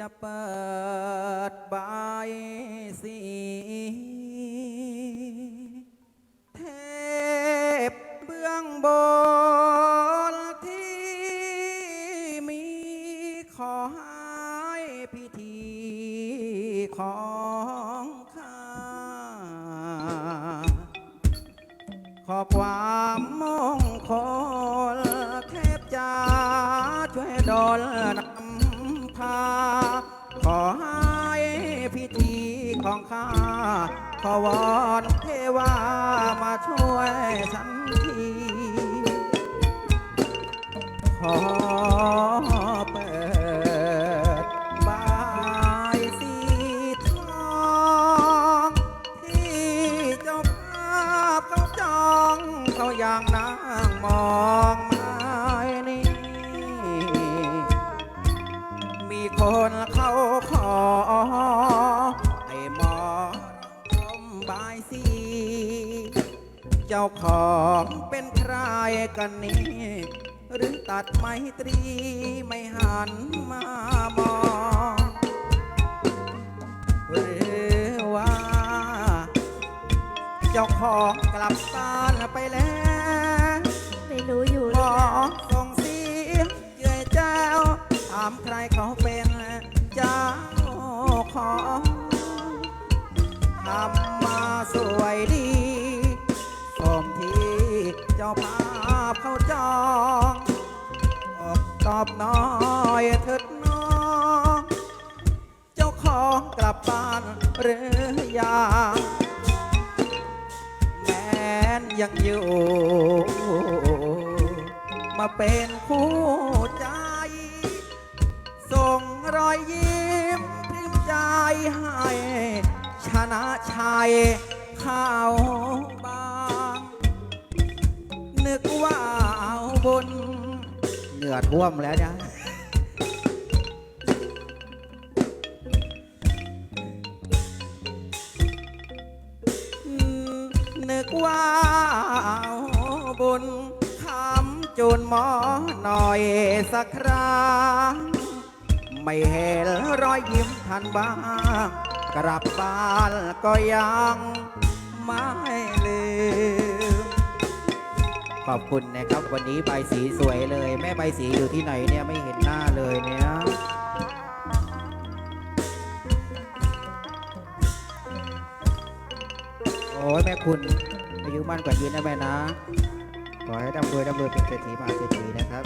จะเปิดใบายสีเทพเบื้องบนที่มีขอให้พิธีของข้า ขอความมงคลเทพจ้าช่วยดล ข้าขอวอนเทวามาช่วยฉันทีขอเปิดบายสีทองที่เจ้าภาพเขาจองเขาอย่างนางมอง จ้าของเป็นใครกันนี่หรือตัดไมตรีไม่หันมามองหรือว่า เจ้าของกลับบ้านไปแล้วไม่รู้อยู่หมอส่งเสียงเยื่อยเจ้า ถามใครเขาเป็นเจ้าของทำมาสว จ้าภาพเขาจองอกตอบน้อยเถิดน้อง เจ้าของกลับบ้านหรือยังแม้นยังอยู่ มาเป็นคู่ใจ ส่งรอยยิ้มพริมใจให้ ชนะชัยข้าว อท่วมแล้วเนี่ยนึกว่าบุญคำจูนหมอหน่อยสักครั้งไม่เห็นรอยยิ้มท่านบ้าง กลับบ้านก็ยังไม่ ขอบคุณนะครับ วันนี้ใบสีสวยเลย แม่ใบสีอยู่ที่ไหนเนี่ยไม่เห็นหน้าเลยเนี่ยโอ้ยแม่คุณอายุมั่นกว่ายืนนะแม่นะ ขอให้ดำรวยดำรวยเป็นเศรษฐีมหาเศรษฐีนะครับ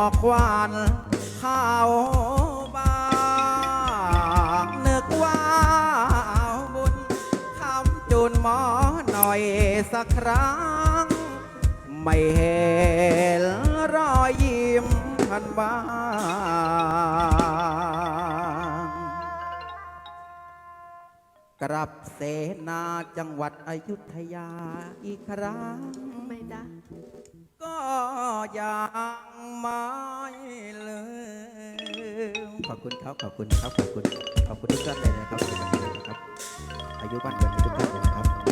อกควันข้าวบ้างนึกว่าเอาบุญคำจุนหมอหน่อยสักครั้ง ไม่เห็นรอยยิ้มพันบ้างกลับเสนาจังหวัดอยุธยาอีกครั้งไม่ได้ ยังไม่ลืมขอบคุณครับขอบคุณครับขอบคุณขอบคุณทุกท่านเลยนะครับขอบคุณนะครับ อายุบ้านเกิดทุกท่านเลย